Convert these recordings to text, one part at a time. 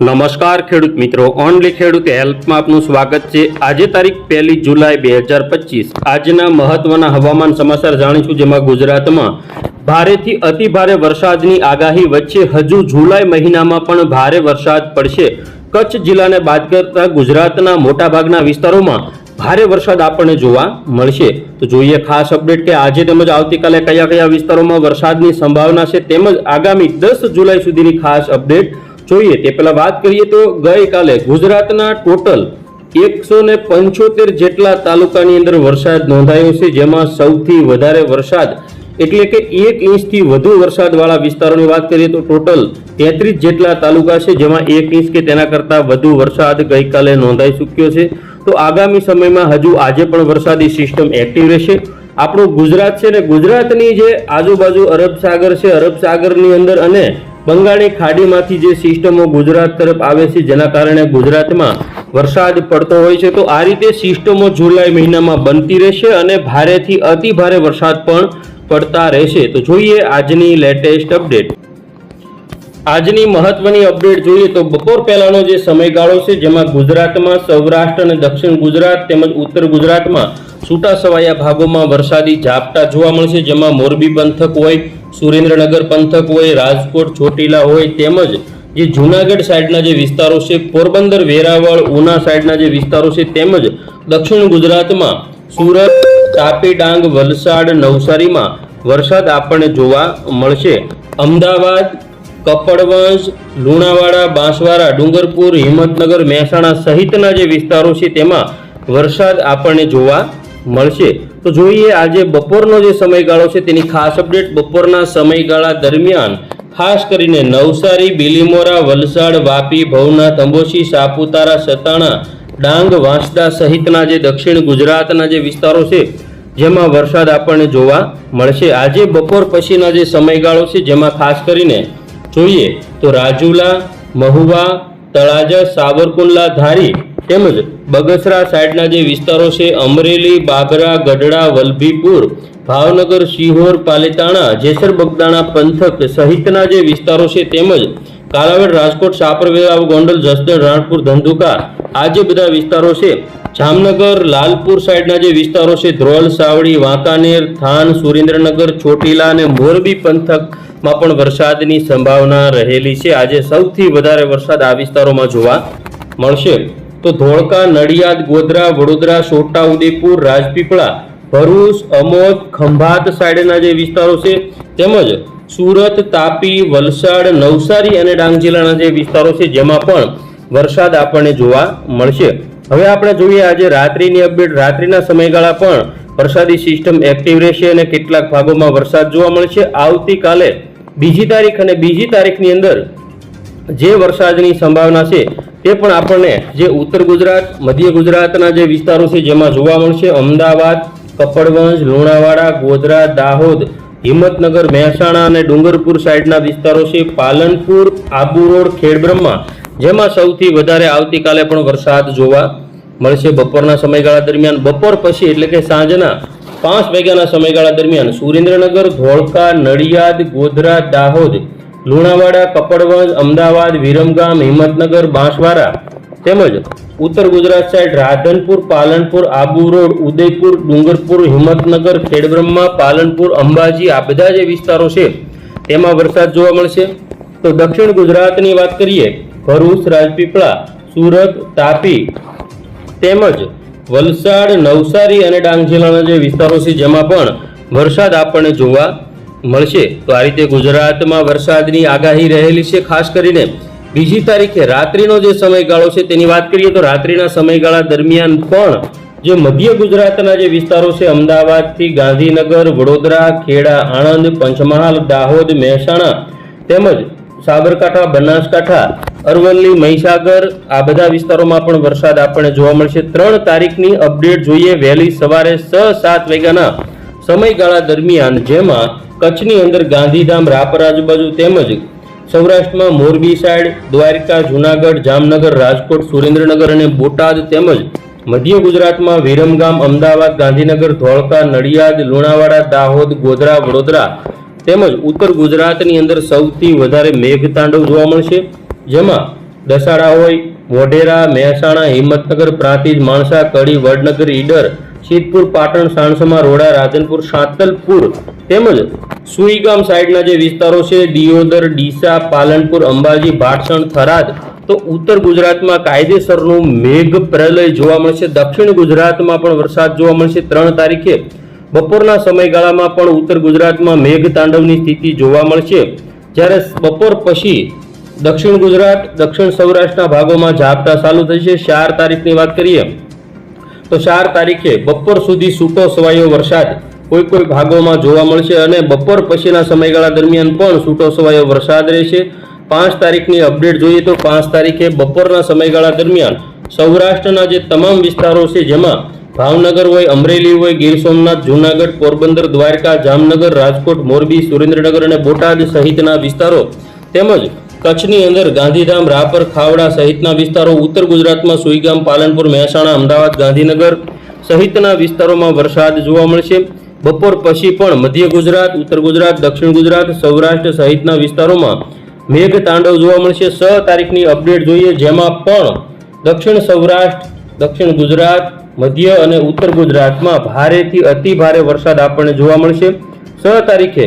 નમસ્કાર ખેડૂત મિત્રો. ઓનલી ખેડૂત હેલ્પમાં આપનું સ્વાગત છે. આજે તારીખ પહેલી જુલાઈ બે હજાર પચીસ. આજના મહત્વના હવામાન સમાચાર જાણીશું જેમાં ગુજરાતમાં ભારેથી અતિ ભારે વરસાદની આગાહી વચ્ચે હજુ જુલાઈ મહિનામાં પણ ભારે વરસાદ પડશે. કચ્છ જિલ્લાને બાદ કરતા ગુજરાતના મોટાભાગના વિસ્તારોમાં ભારે વરસાદ આપણને જોવા મળશે. તો જોઈએ ખાસ અપડેટ કે આજે તેમજ આવતીકાલે કયા કયા વિસ્તારોમાં વરસાદની સંભાવના છે તેમજ આગામી દસ જુલાઈ સુધીની ખાસ અપડેટ જોઈએ, તે પહેલા વાત કરીએ તો ગઈકાલે ગુજરાતના ટોટલ એકસો પંચોતેર જેટલા તાલુકાની અંદર વરસાદ નોંધાયો છે, જેમાં સૌથી વધારે વરસાદ એટલે કે એક ઇંચથી વધુ વરસાદવાળા વિસ્તારોની વાત કરીએ તો ટોટલ તેત્રીસ જેટલા તાલુકા છે, જેમાં એક ઇંચ કે તેના કરતાં વધુ વરસાદ ગઈકાલે નોંધાઈ ચૂક્યો છે. તો આગામી સમયમાં હજુ આજે પણ વરસાદી સિસ્ટમ એક્ટિવ રહેશે. આપણું ગુજરાત છે ને ગુજરાતની જે આજુબાજુ અરબ સાગર છે, અરબ સાગરની અંદર અને બંગાળની ખાડીમાંથી જે સિસ્ટમો ગુજરાત તરફ આવે છે, જેના કારણે ગુજરાતમાં વરસાદ પડતો હોય છે, તો આ રીતે સિસ્ટમો જુલાઈ મહિનામાં બનતી રહેશે અને ભારેથી અતિ ભારે વરસાદ પણ પડતા રહેશે. તો જોઈએ આજની લેટેસ્ટ અપડેટ. આજની મહત્વની અપડેટ જોઈએ તો બપોર પહેલાનો જે સમયગાળો છે, જેમાં ગુજરાતમાં સૌરાષ્ટ્ર અને દક્ષિણ ગુજરાત તેમજ ઉત્તર ગુજરાતમાં છૂટાછવાયા ભાગોમાં વરસાદી ઝાપટા જોવા મળશે, જેમાં મોરબી પંથક હોય સુરેન્દ્રનગર પંથક હોય રાજકોટ, ચોટીલા હોય તેમજ જે જૂનાગઢ સાઈડના જે વિસ્તારો છે, પોરબંદર, વેરાવળ, ઉના સાઈડના જે વિસ્તારો છે, તેમજ દક્ષિણ ગુજરાતમાં સુરત તાપી ડાંગ વલસાડ, નવસારીમાં વરસાદ આપણને જોવા મળશે. અમદાવાદ કપડવંજ લુણાવાડા, બાંસવાડા, ડુંગરપુર, હિંમતનગર, મહેસાણા સહિતના જે વિસ્તારો છે, તેમાં વરસાદ આપણને જોવા મળશે. તો જોઈએ આજે બપોરનો જે સમયગાળો છે, તેની ખાસ અપડેટ બપોરના સમયગાળા દરમિયાન ખાસ કરીને નવસારી, બિલીમોરા, વલસાડ, વાપી ભવનાથ અંબોશી સાપુતારા, સતાણા, ડાંગ, વાંસદા સહિતના જે દક્ષિણ ગુજરાતના જે વિસ્તારો છે, જેમાં વરસાદ આપણને જોવા મળશે. આજે બપોર પછીના જે સમયગાળો છે, જેમાં ખાસ કરીને જોઈએ તો રાજુલા, મહુવા, તળાજા, સાવરકુંડલા, ધારી તેમજ બગસરા સાઈડના જે વિસ્તારો છે, અમરેલી બાબરા ગઢડા, વલભીપુર, ભાવનગર સિહોર પાલેતાણા, જેસર, બગદાણા પંથક સહિતના જે વિસ્તારો છે તેમજ કાલાવડ, રાજકોટ સાપરવેરાવ ગોંડલ, જસદણ, રાણપુર, ધંધુકા, આ જે બધા વિસ્તારો છે, જામનગર, લાલપુર સાઈડના જે વિસ્તારો છે, ધ્રોલ, સાવડી, વાંકાનેર, થાન, સુરેન્દ્રનગર, ચોટીલા અને મોરબી પંથકમાં પણ વરસાદની સંભાવના રહેલી છે. આજે સૌથી વધારે વરસાદ આ વિસ્તારોમાં જોવા મળશે. તો ધોળકા, નડિયાદ, ગોધરા, વડોદરા છોટાઉદેપુર રાજપીપળા, ભરૂચ, અમોદ, ખંભાત સાઈડના જે વિસ્તારો છે, તેમજ સુરત, તાપી, વલસાડ, નવસારી અને ડાંગ જિલ્લાના જે વિસ્તારો છે, જેમાં પણ વરસાદ આપણને જોવા મળશે. હવે આપણે જોઈએ આજે રાત્રિની અપડેટ. રાત્રિના સમયગાળા પણ વરસાદી સિસ્ટમ એક્ટિવ રહેશે અને કેટલાક ભાગોમાં વરસાદ જોવા મળશે. આવતીકાલે બીજી તારીખ અને બીજી તારીખની અંદર જે વરસાદની સંભાવના છે તે પણ આપણને જે ઉત્તર ગુજરાત, મધ્ય ગુજરાતના જે વિસ્તારો છે જેમાં જોવા મળશે, અમદાવાદ, કપડવંજ, લુણાવાડા, ગોધરા, દાહોદ, હિંમતનગર, મહેસાણા અને ડુંગરપુર સાઈડના વિસ્તારો છે. પાલનપુર, આબુ રોડ, ખેડબ્રહ્મા, જેમાં સૌથી વધારે આવતીકાલે પણ વરસાદ જોવા મળશે બપોરના સમયગાળા દરમિયાન. બપોર પછી એટલે કે સાંજના પાંચ વાગ્યાના સમયગાળા દરમિયાન સુરેન્દ્રનગર, ધોળકા, નડિયાદ, ગોધરા, દાહોદ લુણાવાડા, કપડવંજ, અમદાવાદ, વિરમગામ, હિંમતનગર, બાંસવાડા તેમજ ઉત્તર ગુજરાત સાઈડ રાધનપુર, પાલનપુર, આબુ રોડ, ઉદયપુર, ડુંગરપુર, હિંમતનગર, ખેડબ્રહ્મા, પાલનપુર, અંબાજી આ બધા જે વિસ્તારો છે તેમાં વરસાદ જોવા મળશે. તો દક્ષિણ ગુજરાતની વાત કરીએ, ભરૂચ, રાજપીપળા, સુરત, તાપી તેમજ વલસાડ, નવસારી અને ડાંગ જિલ્લાના જે વિસ્તારો છે જેમાં પણ વરસાદ આપણને જોવા મળશે. તો આ રીતે ગુજરાતમાં વરસાદની આગાહી રહેલી છે, ખાસ કરીને બીજી તારીખે રાત્રિનો જે સમયગાળો છે, તેની વાત કરીએ તો રાત્રિના સમયગાળા દરમિયાન પણ જે મધ્ય ગુજરાતના જે વિસ્તારો છે, અમદાવાદથી ગાંધીનગર, વડોદરા, ખેડા, આણંદ, પંચમહાલ, દાહોદ, મહેસાણા તેમજ સાબરકાંઠા, બનાસકાંઠા, અરવલ્લી, મહીસાગર આ બધા વિસ્તારોમાં પણ વરસાદ આપણને જોવા મળશે. ત્રણ તારીખની અપડેટ જોઈએ. વહેલી સવારે છ સાત વાગ્યાના સમયગાળા દરમિયાન જેમાં કચ્છની અંદર ગાંધીધામ રાપર આજુબાજુ તેમજ સૌરાષ્ટ્રમાં મોરબી સાઈડ, દ્વારકા, જુનાગઢ, જામનગર, રાજકોટ, સુરેન્દ્રનગર અને બોટાદ તેમજ મધ્ય ગુજરાતમાં વિરમગામ, અમદાવાદ, ગાંધીનગર, ધોળકા, નડિયાદ, લુણાવાડા, દાહોદ, ગોધરા, વડોદરા તેમજ ઉત્તર ગુજરાતની અંદર સૌથી વધારે મેઘતાંડવ જોવા મળશે. જેમાં દસાડા હોય મોઢેરા મહેસાણા, હિંમતનગર, પ્રાંતિજ, માણસા, કડી, વડનગર, ઈડર સિદ્ધપુર પાટણ, સાણસમા, રોડા રાધનપુર સાંતલપુર તેમજ સુઈગામ સાઈડના જે વિસ્તારો છે, દિયોદર, ડીસા, પાલનપુર, અંબાજી ભાટસણ થરાદ, તો ઉત્તર ગુજરાતમાં કાયદેસરનું મેઘ પ્રલય જોવા મળશે. દક્ષિણ ગુજરાતમાં પણ વરસાદ જોવા મળશે. ત્રણ તારીખે બપોરના સમયગાળામાં પણ ઉત્તર ગુજરાતમાં મેઘ તાંડવની સ્થિતિ જોવા મળશે. જ્યારે બપોર પછી દક્ષિણ ગુજરાત, દક્ષિણ સૌરાષ્ટ્રના ભાગોમાં ઝાપટા ચાલુ થશે. ચાર તારીખની વાત કરીએ તો ચાર તારીખે બપોર સુધી સૂકો સવાયો વરસાદ કોઈ કોઈ ભાગોમાં જોવા મળશે અને બપોર પછીના સમયગાળા દરમિયાન પણ છૂટો સવાયો વરસાદ રહેશે. પાંચ તારીખની અપડેટ જોઈએ તો પાંચ તારીખે બપોરના સમયગાળા દરમિયાન સૌરાષ્ટ્રના જે તમામ વિસ્તારો છે, જેમાં ભાવનગર હોય, અમરેલી હોય, ગીર સોમનાથ, જૂનાગઢ, પોરબંદર, દ્વારકા, જામનગર, રાજકોટ, મોરબી, સુરેન્દ્રનગર અને બોટાદ સહિતના વિસ્તારો તેમજ કચ્છની અંદર ગાંધીધામ, રાપર, ખાવડા સહિતના વિસ્તારો ઉત્તર ગુજરાતમાં સુઈગામ, પાલનપુર, મહેસાણા, અમદાવાદ, ગાંધીનગર સહિતના વિસ્તારોમાં વરસાદ જોવા મળશે. બપોર પછી પણ મધ્ય ગુજરાત, ઉત્તર ગુજરાત, દક્ષિણ ગુજરાત, સૌરાષ્ટ્ર સહિતના વિસ્તારોમાં મેઘ તાંડવ જોવા મળશે. છ તારીખની અપડેટ જોઈએ, જેમાં પણ દક્ષિણ સૌરાષ્ટ્ર, દક્ષિણ ગુજરાત, મધ્ય અને ઉત્તર ગુજરાતમાં ભારેથી અતિ ભારે વરસાદ આપણને જોવા મળશે. છ તારીખે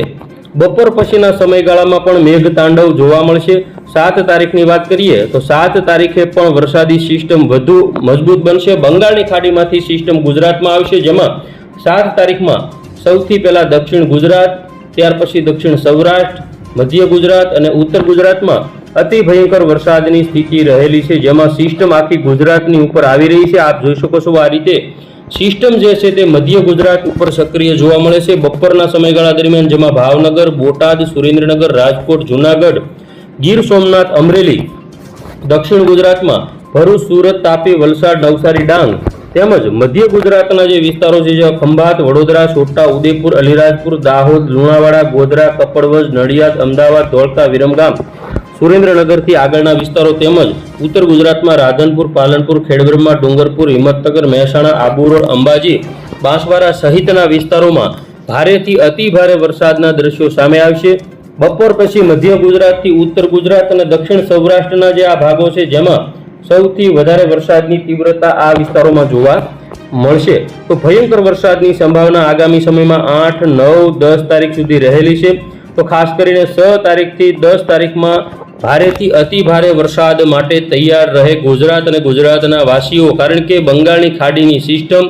બપોર પછીના સમયગાળામાં પણ મેઘ તાંડવ જોવા મળશે. સાત તારીખની વાત કરીએ તો સાત તારીખે પણ વરસાદી સિસ્ટમ વધુ મજબૂત બનશે. બંગાળની ખાડીમાંથી સિસ્ટમ ગુજરાતમાં આવશે, જેમાં સાત તારીખમાં સૌથી પહેલાં દક્ષિણ ગુજરાત, ત્યાર પછી દક્ષિણ સૌરાષ્ટ્ર, મધ્ય ગુજરાત અને ઉત્તર ગુજરાતમાં અતિ ભયંકર વરસાદની સ્થિતિ રહેલી છે, જેમાં સિસ્ટમ આખી ગુજરાતની ઉપર આવી રહી છે. આપ જોઈ શકો છો આ રીતે સિસ્ટમ જે છે તે મધ્ય ગુજરાત ઉપર સક્રિય જોવા મળે છે. બપોરના સમયગાળા દરમિયાન જેમાં ભાવનગર, બોટાદ, સુરેન્દ્રનગર, રાજકોટ, જુનાગઢ, ગીર સોમનાથ, અમરેલી, દક્ષિણ ગુજરાતમાં ભરૂચ, સુરત, તાપી, વલસાડ, નવસારી, ડાંગ તેમજ મધ્ય ગુજરાતના જે વિસ્તારો છે જે ખંભાત, વડોદરા, છોટા ઉદેપુર અલીરાજપુર, દાહોદ, લુણાવાડા, ગોધરા, કપડવજ, નડિયાદ, અમદાવાદ, ધોળકા, વિરમગામ સુરેન્દ્રનગરથી આગળના વિસ્તારો તેમજ ઉત્તર ગુજરાતમાં રાધનપુર, પાલનપુર, ખેડબ્રહ્મા, ડુંગરપુર, હિંમતનગર, મહેસાણા આબુ રોડ અંબાજી, બાંસવાડા સહિતના વિસ્તારોમાં ભારેથી અતિ ભારે વરસાદના દ્રશ્યો સામે આવશે. બપોર પછી મધ્ય ગુજરાતથી ઉત્તર ગુજરાત અને દક્ષિણ સૌરાષ્ટ્રના જે આ ભાગો છે, જેમાં સૌથી વધારે વરસાદની તીવ્રતા આ વિસ્તારોમાં જોવા મળશે. તો ભયંકર વરસાદની સંભાવના આગામી સમયમાં આઠ, નવ, દસ તારીખ સુધી રહેલી છે. તો ખાસ કરીને છ તારીખથી દસ તારીખમાં ભારેથી અતિ ભારે વરસાદ માટે તૈયાર રહે ગુજરાત અને ગુજરાતના વાસીઓ. કારણ કે બંગાળની ખાડીની સિસ્ટમ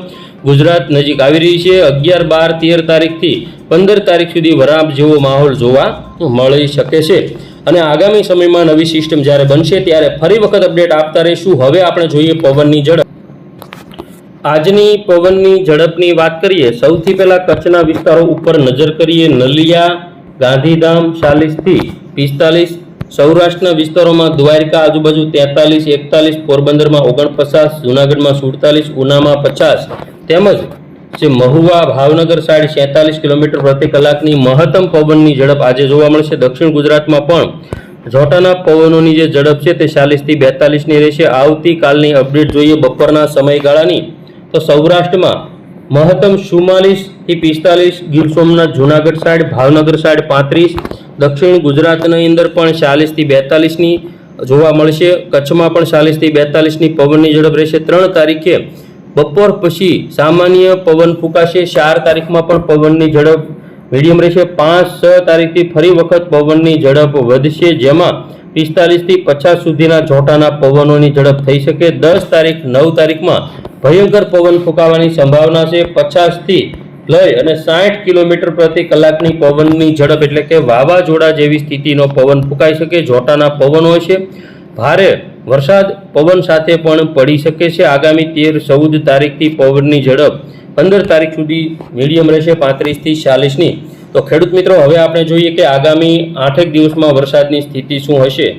ગુજરાત નજીક આવી રહી છે. અગિયાર, બાર, તેર તારીખથી પંદર તારીખ સુધી વરાપ જેવો માહોલ જોવા મળી શકે છે. અને આગામી સમયમાં નવી સિસ્ટમ જ્યારે બનશે ત્યારે ફરી વખત અપડેટ આપતા રહીશું. હવે આપણે જોઈએ પવનની ઝડપ. આજની પવનની ઝડપની વાત કરીએ, સૌથી પહેલાં કચ્છના વિસ્તારો ઉપર નજર કરીએ. નલિયા, ગાંધીધામ ચાલીસથી પિસ્તાલીસ સૌરાષ્ટ્રના વિસ્તારોમાં દ્વારકા આજુબાજુ તેતાલીસ, એકતાલીસ, પોરબંદરમાં ઓગણપચાસ, જુનાગઢમાં સુડતાલીસ, ઉનામાં પચાસ તેમજ જે મહુવા ભાવનગર સાઈડ સેતાલીસ કિલોમીટર પ્રતિ કલાકની મહત્તમ પવનની ઝડપ આજે જોવા મળશે. દક્ષિણ ગુજરાતમાં પણ જોટાના પવનોની જે ઝડપ છે તે ચાલીસથી બેતાલીસની રહેશે. આવતીકાલની અપડેટ જોઈએ બપોરના સમયગાળાની. તો સૌરાષ્ટ્રમાં મહત્તમ ચુમ્માલીસ થી પિસ્તાલીસ, ગીર સોમનાથ, જુનાગઢ સાઈડ, ભાવનગર સાઈડ પાંત્રીસ, દક્ષિણ ગુજરાતની અંદર પણ ચાલીસથી બેતાલીસની જોવા મળશે. કચ્છમાં પણ ચાલીસથી બેતાલીસની પવનની ઝડપ રહેશે. ત્રણ તારીખે બપોર પછી સામાન્ય પવન ફૂંકાશે. ચાર તારીખમાં પણ પવનની ઝડપ મીડિયમ રહેશે. પાંચ, છ તારીખથી ફરી વખત પવનની ઝડપ વધશે, જેમાં પિસ્તાલીસથી પચાસ સુધીના જોટાના પવનોની ઝડપ થઈ શકે. દસ તારીખ, નવ તારીખમાં ભયંકર પવન ફૂંકાવાની સંભાવના છે. પચાસથી લઈ અને સાઠ કિલોમીટર પ્રતિ કલાકની પવનની ઝડપ એટલે કે વાવાઝોડા જેવી સ્થિતિનો પવન ફૂંકાઈ શકે જોટાના પવન હોય છે. ભારે વરસાદ પવન સાથે પણ પડી શકે છે. આગામી તેર, ચૌદ તારીખથી પવનની ઝડપ પંદર તારીખ સુધી મીડિયમ રહેશે, પાંત્રીસથી ચાલીસની. તો ખેડૂત મિત્રો, હવે આપણે જોઈએ કે આગામી આઠેક દિવસમાં વરસાદની સ્થિતિ શું હશે.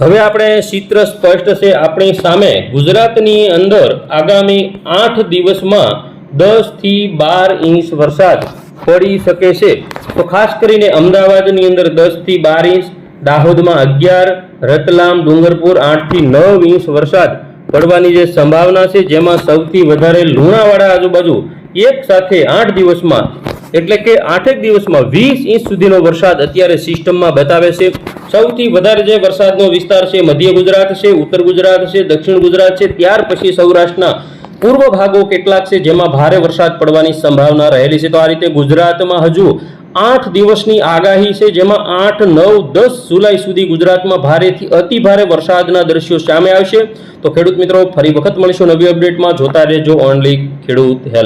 હવે આપણે ચિત્ર સ્પષ્ટ છે. આપણી સામે ગુજરાતની અંદર આગામી આઠ દિવસમાં દસથી બાર ઇંચ વરસાદ પડી શકે છે. તો ખાસ કરીને અમદાવાદની અંદર દસથી બાર ઇંચ, દાહોદમાં અગિયાર, રતલામ, ડુંગરપુર આઠથી નવ ઇંચ વરસાદ પડવાની જે સંભાવના છે, જેમાં સૌથી વધારે લુણાવાડા આજુબાજુ એક સાથે આઠ દિવસમાં, એટલે કે આઠેક દિવસમાં વીસ ઇંચ સુધીનો વરસાદ અત્યારે સિસ્ટમમાં બતાવે છે. સૌથી વધારે જે વરસાદનો વિસ્તાર છે, મધ્ય ગુજરાત છે, ઉત્તર ગુજરાત છે, દક્ષિણ ગુજરાત છે, ત્યાર પછી સૌરાષ્ટ્રના પૂર્વ ભાગો કેટલાક છે જેમાં ભારે વરસાદ પડવાની સંભાવના રહેલી છે. તો આ રીતે ગુજરાતમાં હજુ આઠ દિવસની આગાહી છે, જેમાં આઠ, નવ, દસ જુલાઈ સુધી ગુજરાતમાં ભારેથી અતિ ભારે વરસાદના દ્રશ્યો સામે આવશે. તો ખેડૂત મિત્રો, ફરી વખત મળીશું નવી અપડેટમાં. જોતા રહેજો ઓનલી ખેડૂત હેલ્પ